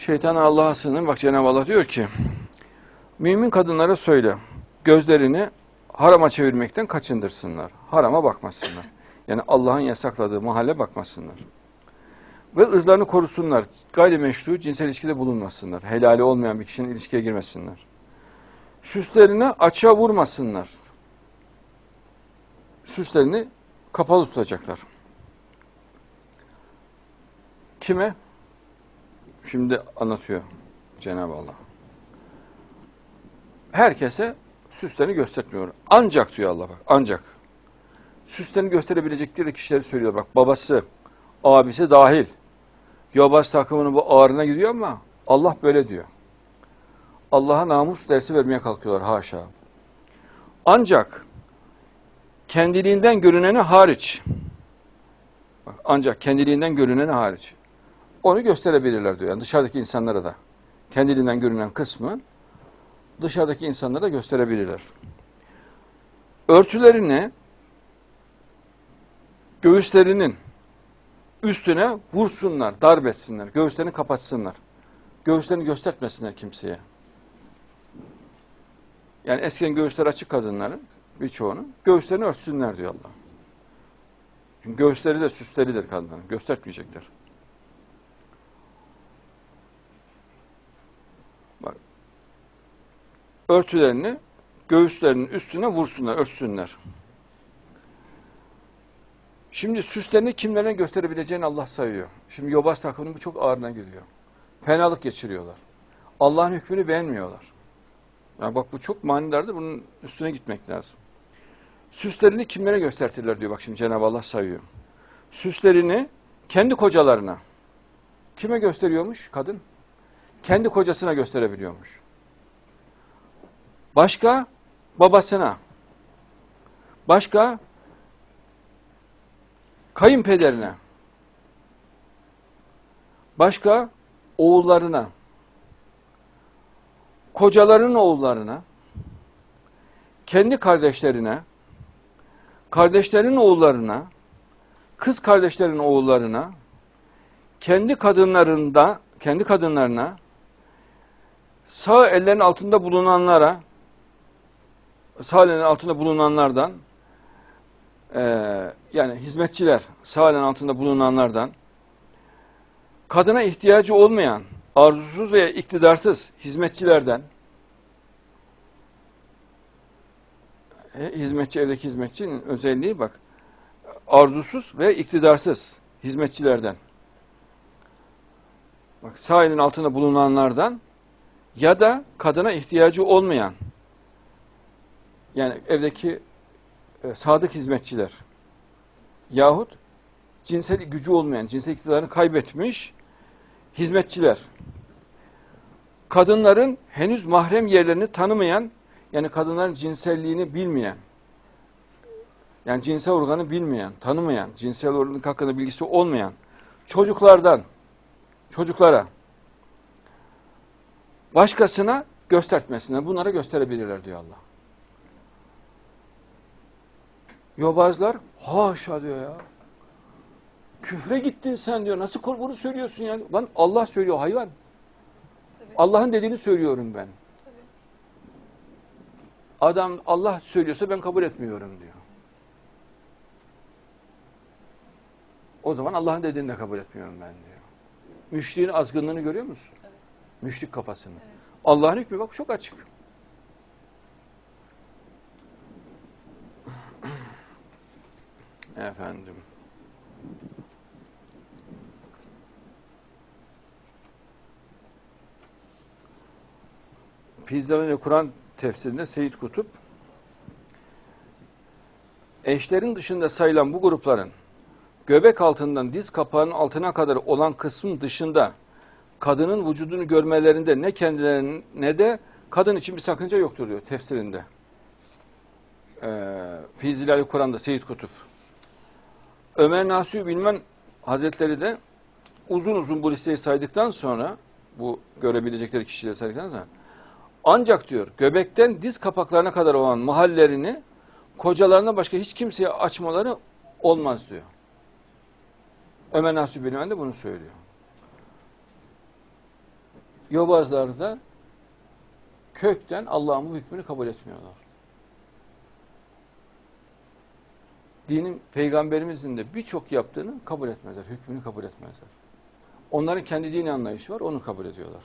Şeytan Allah'a sığınır. Bak Cenab-ı Allah diyor ki, mümin kadınlara söyle, gözlerini harama çevirmekten kaçındırsınlar. Harama bakmasınlar. Yani Allah'ın yasakladığı mahalle bakmasınlar. Ve ırzlarını korusunlar. Gayrimeşru cinsel ilişkide bulunmasınlar. Helali olmayan bir kişinin ilişkiye girmesinler. Süslerini açığa vurmasınlar. Süslerini kapalı tutacaklar. Kime? Şimdi anlatıyor Cenab-ı Allah. Herkese süslerini göstermiyor. Ancak diyor Allah bak. Ancak. Süslerini gösterebilecekleri kişileri söylüyor bak. Babası, abisi dahil. Yobaz takımının bu ağrına gidiyor ama Allah böyle diyor. Allah'a namus dersi vermeye kalkıyorlar haşa. Ancak kendiliğinden görüneni hariç. Bak, ancak kendiliğinden görüneni hariç. Onu gösterebilirler diyor. Yani dışarıdaki insanlara da. Kendiliğinden görünen kısmı dışarıdaki insanlara da gösterebilirler. Örtülerini göğüslerinin üstüne vursunlar, darbetsinler, göğüslerini kapatsınlar. Göğüslerini göstermesinler kimseye. Yani eskiden göğüsleri açık kadınların birçoğunun göğüslerini örtsünler diyor Allah. Çünkü göğüsleri de süsleridir kadınların. Göstermeyecekler. Örtülerini göğüslerinin üstüne vursunlar, örtsünler. Şimdi süslerini kimlerine gösterebileceğini Allah sayıyor. Şimdi yobaz takımının bu çok ağırına gidiyor. Fenalık geçiriyorlar. Allah'ın hükmünü beğenmiyorlar. Yani bak bu çok manidardır. Bunun üstüne gitmek lazım. Süslerini kimlere göstertirler diyor bak şimdi Cenab-ı Allah sayıyor. Süslerini kendi kocalarına. Kime gösteriyormuş kadın? Kendi kocasına gösterebiliyormuş. Başka babasına. Başka kayınpederine. Başka oğullarına. Kocaların oğullarına. Kendi kardeşlerine. Kardeşlerin oğullarına. Kız kardeşlerin oğullarına. Kendi kadınlarında, kendi kadınlarına. Sağ ellerin altında bulunanlara. Sağ ellerin altında bulunanlardan e, yani hizmetçiler sağ elin altında bulunanlardan kadına ihtiyacı olmayan arzusuz veya iktidarsız hizmetçilerden e, hizmetçi evdeki hizmetçinin özelliği bak arzusuz ve iktidarsız hizmetçilerden. Bak sağ elin altında bulunanlardan ya da kadına ihtiyacı olmayan yani evdeki e, sadık hizmetçiler yahut cinsel gücü olmayan, cinsel iktidarını kaybetmiş hizmetçiler. Kadınların henüz mahrem yerlerini tanımayan, yani kadınların cinselliğini bilmeyen, yani cinsel organı bilmeyen, tanımayan, cinsel organlık hakkında bilgisi olmayan çocuklardan, çocuklara, başkasına göstertmesine, bunlara gösterebilirler diyor Allah. Yobazlar haşa diyor ya. Küfre gittin sen diyor. Nasıl bunu söylüyorsun yani? Lan Allah söylüyor hayvan. Allah'ın dediğini söylüyorum ben. Tabii. Adam Allah söylüyorsa ben kabul etmiyorum diyor. O zaman Allah'ın dediğini de kabul etmiyorum ben diyor. Müşriğin azgınlığını görüyor musun? Evet. Müşrik kafasını. Evet. Allah'ın hükmü bak çok açık. Efendim. Pizza'nın ve Kur'an tefsirinde Seyyid Kutup eşlerin dışında sayılan bu grupların göbek altından diz kapağının altına kadar olan kısmın dışında kadının vücudunu görmelerinde ne kendilerinin ne de kadın için bir sakınca yoktur diyor tefsirinde. Ee, Fizilal Kur'an'da Seyyid Kutup. Ömer Nasuhi Bilmen Hazretleri de uzun uzun bu listeyi saydıktan sonra bu görebilecekleri kişileri saydıktan sonra ancak diyor göbekten diz kapaklarına kadar olan mahallerini kocalarına başka hiç kimseye açmaları olmaz diyor. Ömer Nasuhi Bilmen de bunu söylüyor. Yobazlar da kökten Allah'ın bu hükmünü kabul etmiyorlar. Dinin peygamberimizin de birçok yaptığını kabul etmezler, hükmünü kabul etmezler. Onların kendi dini anlayışı var, onu kabul ediyorlar.